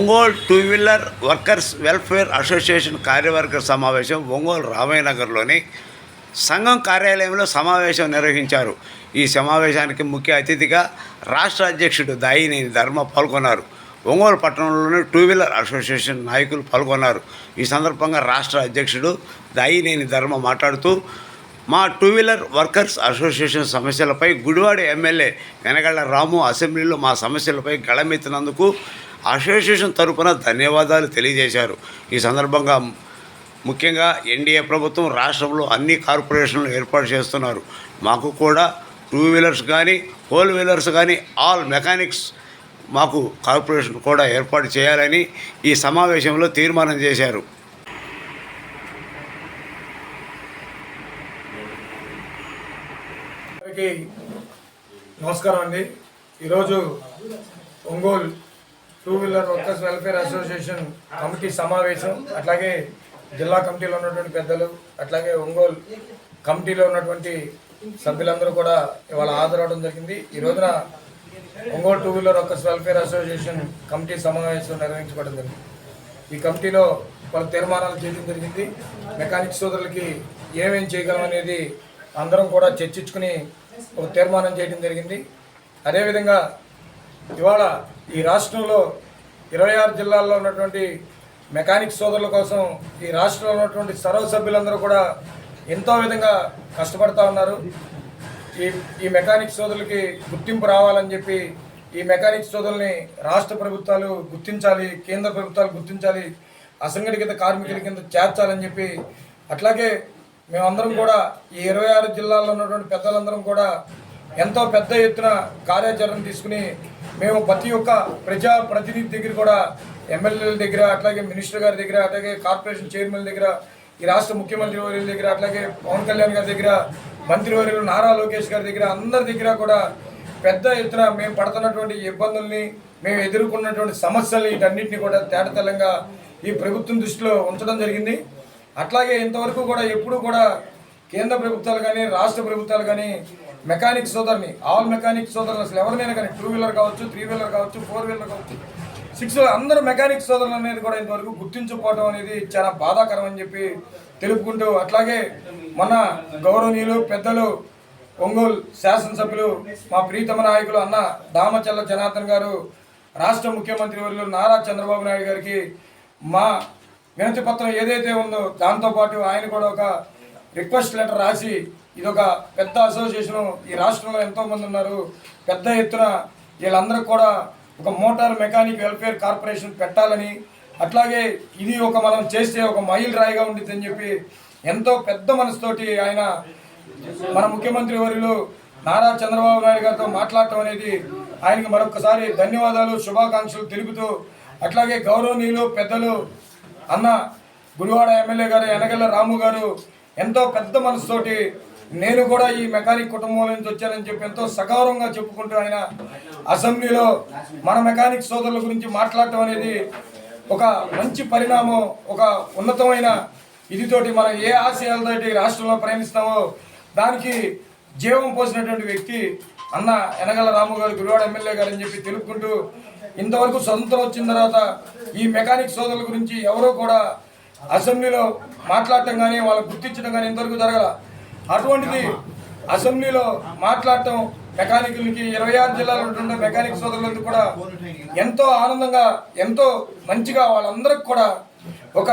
Ongole two wheeler workers welfare association కార్యవర్గ సమావేశం ఒంగోలు రామయ్య నగర్లోని సంఘం కార్యాలయంలో సమావేశం నిర్వహించారు. ఈ సమావేశానికి ముఖ్య అతిథిగా రాష్ట్ర అధ్యక్షుడు దాయినేని ధర్మ పాల్గొన్నారు. ఒంగోలు పట్టణంలోని టూ వీలర్ అసోసియేషన్ నాయకులు పాల్గొన్నారు. ఈ సందర్భంగా రాష్ట్ర అధ్యక్షుడు దాయినేని ధర్మ మాట్లాడుతూ మా టూ వీలర్ వర్కర్స్ అసోసియేషన్ సమస్యలపై గుడివాడ ఎమ్మెల్యే వెనగళ్ళ రాము అసెంబ్లీలో మా సమస్యలపై గళమెత్తినందుకు అసోసియేషన్ తరపున ధన్యవాదాలు తెలియజేశారు. ఈ సందర్భంగా ముఖ్యంగా ఎన్డీఏ ప్రభుత్వం రాష్ట్రంలో అన్ని కార్పొరేషన్లు ఏర్పాటు చేస్తున్నారు. మాకు కూడా టూ వీలర్స్ కానీ ఫోర్ వీలర్స్ కానీ ఆల్ మెకానిక్స్ మాకు కార్పొరేషన్ కూడా ఏర్పాటు చేయాలని ఈ సమావేశంలో తీర్మానం చేశారు. నమస్కారం అండి. ఈరోజు Ongole two wheeler workers welfare association committee సమావేశం అట్లాగే జిల్లా కమిటీలో ఉన్నటువంటి పెద్దలు అట్లాగే ఒంగోలు కమిటీలో ఉన్నటువంటి సభ్యులందరూ కూడా ఇవాళ హాజరవడం జరిగింది. ఈ రోజున Ongole two wheeler workers welfare association committee సమావేశం నిర్వహించుకోవడం జరిగింది. ఈ కమిటీలో వాళ్ళ తీర్మానాలు చేయడం జరిగింది. మెకానిక్ సోదరులకి ఏమేం చేయగలం అనేది అందరం కూడా చర్చించుకుని ఒక తీర్మానం చేయడం జరిగింది. అదేవిధంగా ఇవాళ ఈ రాష్ట్రంలో ఇరవై ఆరు జిల్లాల్లో ఉన్నటువంటి మెకానిక్ సోదరుల కోసం ఈ రాష్ట్రంలో ఉన్నటువంటి సర్వ సభ్యులందరూ కూడా ఎంతో విధంగా కష్టపడతా ఉన్నారు. ఈ ఈ మెకానిక్ సోదరులకి గుర్తింపు రావాలని చెప్పి ఈ మెకానిక్ సోదరుల్ని రాష్ట్ర ప్రభుత్వాలు గుర్తించాలి కేంద్ర ప్రభుత్వాలు గుర్తించాలి అసంఘటిత కార్మికుల కింద చేర్చాలని చెప్పి అట్లాగే మేమందరం కూడా ఈ ఇరవై ఆరు జిల్లాల్లో ఉన్నటువంటి పెద్దలందరం కూడా ఎంతో పెద్ద ఎత్తున కార్యాచరణ తీసుకుని మేము ప్రతి ఒక్క ప్రజా ప్రతినిధి దగ్గర కూడా ఎమ్మెల్యేల దగ్గర అట్లాగే మినిస్టర్ గారి దగ్గర అట్లాగే కార్పొరేషన్ చైర్మన్ దగ్గర ఈ రాష్ట్ర ముఖ్యమంత్రి వర్యుల దగ్గర అట్లాగే పవన్ కళ్యాణ్ గారి దగ్గర మంత్రివర్యులు నారా లోకేష్ గారి దగ్గర అందరి దగ్గర కూడా పెద్ద ఎత్తున మేము పడుతున్నటువంటి ఇబ్బందుల్ని మేము ఎదుర్కొన్నటువంటి సమస్యల్ని వీటన్నిటిని కూడా తేటతెల్లంగా ఈ ప్రభుత్వం దృష్టిలో ఉంచడం జరిగింది. అట్లాగే ఇంతవరకు కూడా ఎప్పుడూ కూడా కేంద్ర ప్రభుత్వాలు కానీ రాష్ట్ర ప్రభుత్వాలు కానీ మెకానిక్ సోదరుని ఆల్ మెకానిక్ సోదరులు అసలు ఎవరినైనా కానీ టూ వీలర్ కావచ్చు త్రీ వీలర్ కావచ్చు ఫోర్ వీలర్ కావచ్చు సిక్స్ అందరు మెకానిక్ సోదరులు అనేది కూడా ఇంతవరకు గుర్తించకపోవడం అనేది చాలా బాధాకరం అని చెప్పి తెలుపుకుంటూ అట్లాగే మన గౌరవనీయులు పెద్దలు ఒంగోలు శాసనసభ్యులు మా ప్రీతమ నాయకులు అన్న దామచల్ల జనార్దన్ గారు రాష్ట్ర ముఖ్యమంత్రి వర్యులు నారా చంద్రబాబు నాయుడు గారికి మా వినతి పత్రం ఏదైతే ఉందో దాంతోపాటు ఆయన కూడా ఒక రిక్వెస్ట్ లెటర్ రాసి ఇది ఒక పెద్ద అసోసియేషన్ ఈ రాష్ట్రంలో ఎంతోమంది ఉన్నారు. పెద్ద ఎత్తున వీళ్ళందరూ కూడా ఒక మోటార్ మెకానిక్ వెల్ఫేర్ కార్పొరేషన్ పెట్టాలని అట్లాగే ఇది ఒక మనం చేస్తే ఒక మైల్ రాయిగా ఉండిద్దని చెప్పి ఎంతో పెద్ద మనసుతోటి ఆయన మన ముఖ్యమంత్రి వర్యులు నారా చంద్రబాబు నాయుడు గారితో మాట్లాడటం అనేది ఆయనకి మరొకసారి ధన్యవాదాలు శుభాకాంక్షలు తెలుపుతూ అట్లాగే గౌరవనీయులు పెద్దలు అన్న గుడివాడ ఎమ్మెల్యే గారు ఎనగల్ల రాము గారు ఎంతో పెద్ద మనసుతోటి నేను కూడా ఈ మెకానిక్ కుటుంబం నుంచి వచ్చానని చెప్పి ఎంతో సగౌరవంగా చెప్పుకుంటూ ఆయన అసెంబ్లీలో మన మెకానిక్ సోదరుల గురించి మాట్లాడటం అనేది ఒక మంచి పరిణామం ఒక ఉన్నతమైన ఇదితోటి మనం ఏ ఆశయాలతోటి రాష్ట్రంలో ప్రయాణిస్తామో దానికి జీవం పోసినటువంటి వ్యక్తి అన్న ఎనగల రాము గారు గురువాడ ఎమ్మెల్యే గారు అని చెప్పి తెలుపుకుంటూ ఇంతవరకు స్వతంత్రం వచ్చిన తర్వాత ఈ మెకానిక్ సోదరుల గురించి ఎవరో కూడా అసెంబ్లీలో మాట్లాడటం కానీ వాళ్ళని గుర్తించడం కానీ ఇంతవరకు జరగల. అటువంటిది అసెంబ్లీలో మాట్లాడటం మెకానికులకి ఇరవై ఆరు జిల్లాలో ఉంటున్న మెకానిక్ సోదరులందరూ కూడా ఎంతో ఆనందంగా ఎంతో మంచిగా వాళ్ళందరికి కూడా ఒక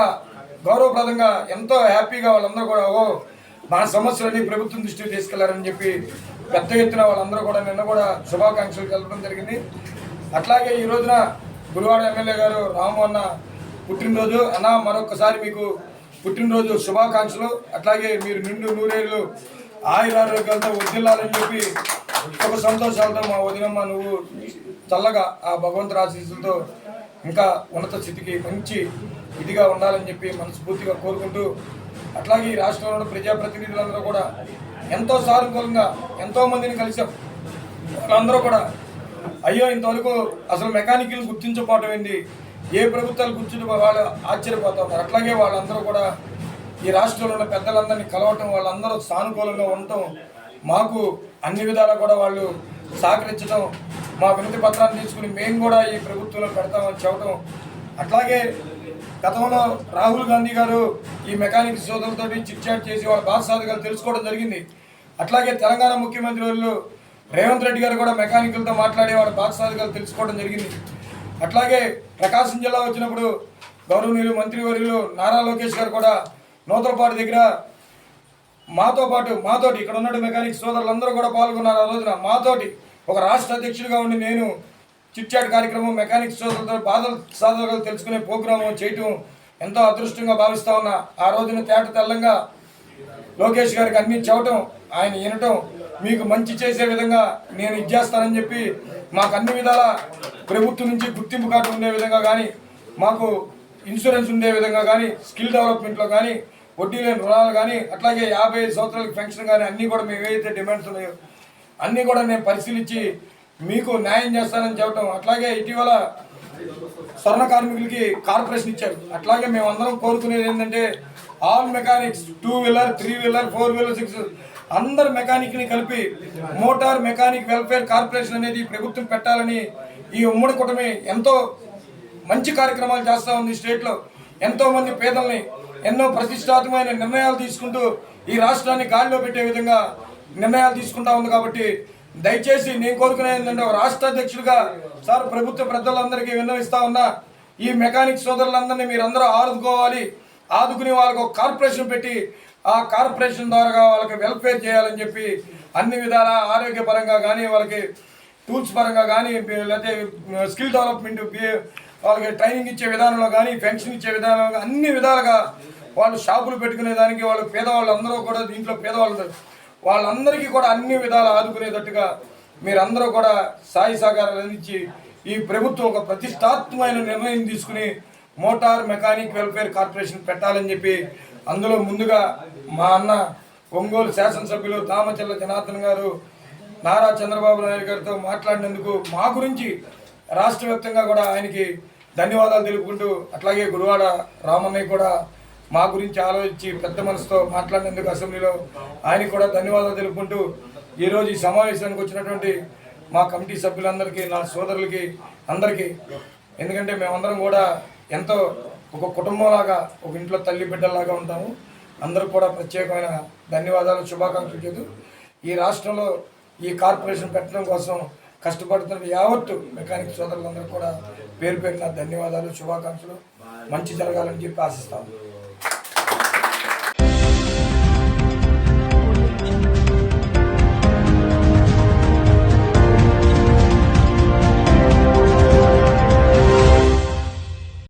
గౌరవప్రదంగా ఎంతో హ్యాపీగా వాళ్ళందరూ కూడా ఓ మన సమస్యలన్నీ ప్రభుత్వం దృష్టికి తీసుకెళ్ళారని చెప్పి పెద్ద ఎత్తున వాళ్ళందరూ కూడా నిన్న కూడా శుభాకాంక్షలు తెలపడం జరిగింది. అట్లాగే ఈ రోజున గురువాడ ఎమ్మెల్యే గారు రాము అన్న పుట్టినరోజు. అన్న మరొకసారి మీకు పుట్టినరోజు శుభాకాంక్షలు. అట్లాగే మీరు నిండు నూరేళ్ళు ఆయురారోగ్యాలతో వదిలాలని చెప్పి సుఖ సంతోషాలతో మా వదినమ్మ నువ్వు చల్లగా ఆ భగవంతుడు ఆశీస్సులతో ఇంకా ఉన్నత స్థితికి మంచి ఇదిగా ఉండాలని చెప్పి మనస్ఫూర్తిగా కోరుకుంటూ అట్లాగే ఈ రాష్ట్రంలో ప్రజాప్రతినిధులందరూ కూడా ఎంతో సానుకూలంగా ఎంతో మందిని కలిసాం. వాళ్ళందరూ కూడా అయ్యో ఇంతవరకు అసలు మెకానికల్ గుర్తించకపోవటం ఏంది ఏ ప్రభుత్వాలు కూర్చుని వాళ్ళు ఆశ్చర్యపోతూ ఉన్నారు అట్లాగే వాళ్ళందరూ కూడా ఈ రాష్ట్రంలో ఉన్న పెద్దలందరినీ కలవటం వాళ్ళందరూ సానుకూలంగా ఉండటం మాకు అన్ని విధాలా కూడా వాళ్ళు సహకరించడం మా వినతి పత్రాన్ని తీసుకుని మేము కూడా ఈ ప్రభుత్వంలో పెడతామని చెప్పడం అట్లాగే గతంలో రాహుల్ గాంధీ గారు ఈ మెకానిక్ సోదరులతో చిట్చాట్ చేసి వాళ్ళ బాధసాధకాలు తెలుసుకోవడం జరిగింది. అట్లాగే తెలంగాణ ముఖ్యమంత్రి వాళ్ళు రేవంత్ రెడ్డి గారు కూడా మెకానికల్తో మాట్లాడి వాళ్ళ బాధసాధకాలు తెలుసుకోవడం జరిగింది. అట్లాగే ప్రకాశం జిల్లా వచ్చినప్పుడు గౌరవనీయులు మంత్రివర్యులు నారా లోకేష్ గారు కూడా నూతలపాటు దగ్గర మాతో పాటు మాతోటి ఇక్కడ ఉన్న మెకానిక్ సోదరులందరూ కూడా పాల్గొన్నారు ఆ రోజున. మాతోటి ఒక రాష్ట్ర అధ్యక్షుడిగా ఉండి నేను చిట్చాట్ కార్యక్రమం మెకానిక్ సోదరులతో బాధలు సాధనలు తెలుసుకునే ప్రోగ్రాము చేయటం ఎంతో అదృష్టంగా భావిస్తా ఉన్నా. ఆ రోజున తేట తెల్లంగా లోకేష్ గారికి అన్ని చెప్పటం ఆయన వినటం మీకు మంచి చేసే విధంగా నేను ఇచ్చేస్తానని చెప్పి మాకు అన్ని విధాల ప్రభుత్వం నుంచి గుర్తింపు కార్డు ఉండే విధంగా కానీ మాకు ఇన్సూరెన్స్ ఉండే విధంగా కానీ స్కిల్ డెవలప్మెంట్లో కానీ వడ్డీ లేని రుణాలు కానీ అట్లాగే యాభై ఐదు సంవత్సరాలకు పెన్షన్ కానీ అన్నీ కూడా మేము ఏవైతే డిమాండ్స్ ఉన్నాయో అన్నీ కూడా నేను పరిశీలించి మీకు న్యాయం చేస్తానని చెప్పటం. అట్లాగే ఇటీవల స్వర్ణ కార్మికులకి కార్పొరేషన్ ఇచ్చారు. అట్లాగే మేము అందరం కోరుకునేది ఏంటంటే all mechanics two wheeler three wheeler four wheeler six అందరు మెకానిక్ని కలిపి మోటార్ మెకానిక్ వెల్ఫేర్ కార్పొరేషన్ అనేది ప్రభుత్వం పెట్టాలని ఈ ఉమ్మడి కూటమి ఎంతో మంచి కార్యక్రమాలు చేస్తూ ఉంది స్టేట్లో. ఎంతోమంది పేదల్ని ఎన్నో ప్రతిష్టాత్మకమైన నిర్ణయాలు తీసుకుంటూ ఈ రాష్ట్రాన్ని గాలిలో పెట్టే విధంగా నిర్ణయాలు తీసుకుంటా ఉంది కాబట్టి దయచేసి నేను కోరుకునేది ఏంటంటే ఒక రాష్ట్ర అధ్యక్షుడిగా సార్ ప్రభుత్వ పెద్దలందరికీ విన్నవిస్తా ఉన్నా ఈ మెకానిక్ సోదరులందరినీ మీరందరూ ఆదుకోవాలి. ఆదుకుని వాళ్ళకు ఒక కార్పొరేషన్ పెట్టి ఆ కార్పొరేషన్ ద్వారా వాళ్ళకి వెల్ఫేర్ చేయాలని చెప్పి అన్ని విధాల ఆరోగ్యపరంగా కానీ వాళ్ళకి టూల్స్ పరంగా కానీ లేకపోతే స్కిల్ డెవలప్మెంట్ వాళ్ళకి ట్రైనింగ్ ఇచ్చే విధానంలో కానీ పెన్షన్ ఇచ్చే విధానంలో అన్ని విధాలుగా వాళ్ళు షాపులు పెట్టుకునే దానికి వాళ్ళు పేదవాళ్ళు అందరూ కూడా దీంట్లో పేదవాళ్ళు వాళ్ళందరికీ కూడా అన్ని విధాలు ఆదుకునేటట్టుగా మీరందరూ కూడా సాయి సహకారాలు అందించి ఈ ప్రభుత్వం ఒక ప్రతిష్టాత్మకమైన నిర్ణయం తీసుకుని మోటార్ మెకానిక్ వెల్ఫేర్ కార్పొరేషన్ పెట్టాలని చెప్పి అందులో ముందుగా మా అన్న ఒంగోలు శాసనసభ్యులు దామచల్ల జనార్దన్ గారు నారా చంద్రబాబు నాయుడు గారితో మాట్లాడినందుకు మా గురించి రాష్ట్ర వ్యాప్తంగా కూడా ఆయనకి ధన్యవాదాలు తెలుపుకుంటూ అట్లాగే గురువాడ రామన్నయ్య కూడా మా గురించి ఆలోచించి పెద్ద మనసుతో మాట్లాడినందుకు అసెంబ్లీలో ఆయనకు కూడా ధన్యవాదాలు తెలుపుకుంటూ ఈరోజు ఈ సమావేశానికి వచ్చినటువంటి మా కమిటీ సభ్యులందరికీ నా సోదరులకి అందరికీ ఎందుకంటే మేమందరం కూడా ఎంతో ఒక కుటుంబంలాగా ఒక ఇంట్లో తల్లి బిడ్డలాగా ఉంటాము. అందరూ కూడా ప్రత్యేకమైన ధన్యవాదాలు శుభాకాంక్షలు చేదు ఈ రాష్ట్రంలో ఈ కార్పొరేషన్ పెట్టడం కోసం కష్టపడుతున్న యావత్తు మెకానిక్ సోదరులందరూ కూడా పేరు పేరున ధన్యవాదాలు శుభాకాంక్షలు. మంచి జరగాలని చెప్పి ఆశిస్తాము.